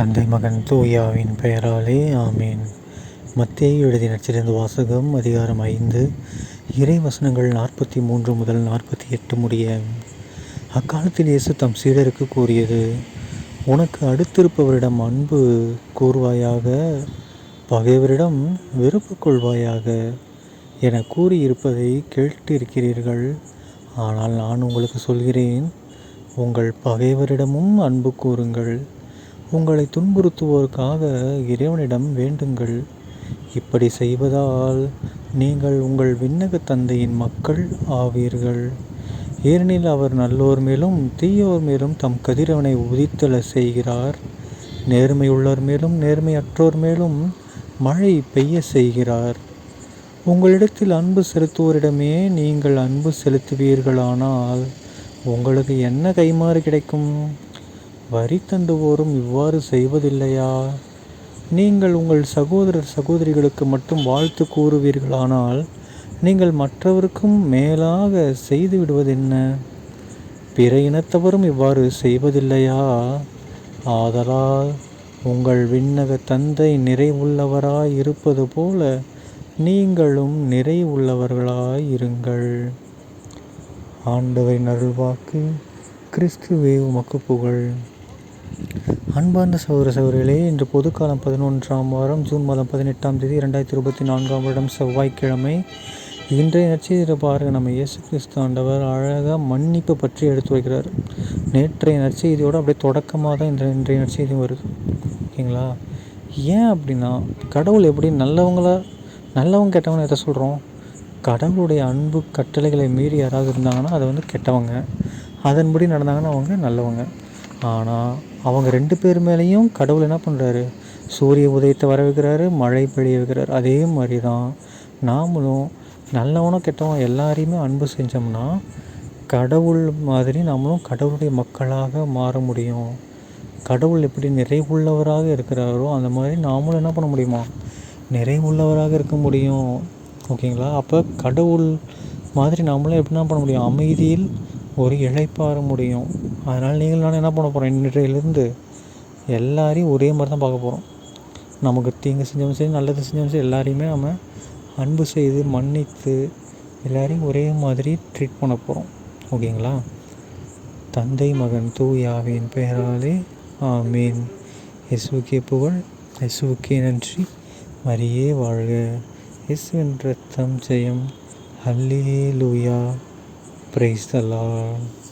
தந்தை மகன் தூயாவின் பெயராலே ஆமேன். மத்திய எழுதி நடிச்சிருந்த வாசகம் அதிகாரம் ஐந்து. இறை வசனங்கள் நாற்பத்தி மூன்று முதல் நாற்பத்தி எட்டு முடிய அக்காலத்தில் இயேசு தம் சீடருக்கு கூறியது உனக்கு அடுத்திருப்பவரிடம் அன்பு கூறுவாயாக பகைவரிடம் வெறுப்பு கொள்வாயாக என கூறியிருப்பதை கேட்டிருக்கிறீர்கள். ஆனால் நான் உங்களுக்கு சொல்கிறேன் உங்கள் பகைவரிடமும் அன்பு கூறுங்கள். உங்களை துன்புறுத்துவோருக்காக இறைவனிடம் வேண்டுங்கள். இப்படி செய்வதால் நீங்கள் உங்கள் விண்ணக தந்தையின் மக்கள் ஆவீர்கள். ஏனெனில் அவர் நல்லோர் மேலும் தீயோர் மேலும் தம் கதிரவனை உதித்தல செய்கிறார். நேர்மையுள்ளோர் மேலும் நேர்மையற்றோர் மேலும் மழை பெய்ய செய்கிறார். உங்களிடத்தில் அன்பு செலுத்துவோரிடமே நீங்கள் அன்பு செலுத்துவீர்களானால் உங்களுக்கு என்ன கைமாறு கிடைக்கும்? வரி தண்டுவோரும் இவ்வாறு செய்வதில்லையா? நீங்கள் உங்கள் சகோதரர் சகோதரிகளுக்கு மட்டும் வாழ்த்து கூறுவீர்களானால் நீங்கள் மற்றவருக்கும் மேலாக செய்து விடுவதென்ன? பிற இனத்தவரும் இவ்வாறு செய்வதில்லையா? ஆதலால் உங்கள் விண்ணக தந்தை நிறைவுள்ளவராய் இருப்பது போல நீங்களும் நிறைவுள்ளவர்களாய் இருங்கள். ஆண்டவரின் அருள்வாக்கு கிறிஸ்துவே உமக்கு புகழ். அன்பார்ந்த சகோதர சகோதரிகளே இன்று பொதுக்காலம் பதினொன்றாம் வாரம் ஜூன் மாதம் பதினெட்டாம் தேதி இரண்டாயிரத்தி இருபத்தி நான்காம் வருடம் செவ்வாய்க்கிழமை. இன்றைய நற்செய்தியில் பாருங்கள் நம்ம இயேசு கிறிஸ்து ஆண்டவர் அழகாக மன்னிப்பு பற்றி எடுத்து வைக்கிறார். நேற்றைய நற்செய்தியோடு அப்படியே தொடக்கமாக தான் இந்த இன்றைய நற்செய்தியும் வருது. ஓகேங்களா? ஏன் அப்படின்னா கடவுள் எப்படி நல்லவங்களா நல்லவங்க கெட்டவங்க எதை சொல்கிறோம் கடவுளுடைய அன்பு கட்டளைகளை மீறி யாராவது இருந்தாங்கன்னா அது வந்து கெட்டவங்க. அதன்படி நடந்தாங்கன்னா அவங்க நல்லவங்க. ஆனால் அவங்க ரெண்டு பேர் மேலேயும் கடவுள் என்ன பண்ணுறாரு சூரிய உதயத்தை வர வைக்கிறாரு மழை பெய்ய வைக்கிறாரு. அதே மாதிரி தான் நாமளும் நல்லவனும் கெட்டவன் எல்லாரையுமே அன்பு செஞ்சோம்னா கடவுள் மாதிரி நம்மளும் கடவுளுடைய மக்களாக மாற முடியும். கடவுள் எப்படி நிறைவுள்ளவராக இருக்கிறாரோ அந்த மாதிரி நாமளும் என்ன பண்ண முடியுமா? நிறைவுள்ளவராக இருக்க முடியும். ஓகேங்களா? அப்போ கடவுள் மாதிரி நம்மளும் எப்படி என்ன பண்ண முடியும்? அமைதியில் ஒரு இழைப்பாற முடியும். அதனால் நீங்கள் நான் என்ன பண்ண போகிறோம் இன்றையிலேருந்து எல்லாரையும் ஒரே மாதிரி தான் பார்க்க போகிறோம் நமக்கு தீங்கு செஞ்சவங்க சரி நல்லது செஞ்சவங்க சரி எல்லாரையுமே நம்ம அன்பு செய்து மன்னித்து எல்லாரையும் ஒரே மாதிரி ட்ரீட் பண்ண போகிறோம் ஓகேங்களா? தந்தை மகன் தூயாவின் பெயராலே ஆமீன். இயேசுக்கே புகழ் இயேசுக்கே நன்றி. மரியே வாழ்க. இயேசுவின் ரத்தம் ஜெயம். ஹல்லே லூயா praise the lord.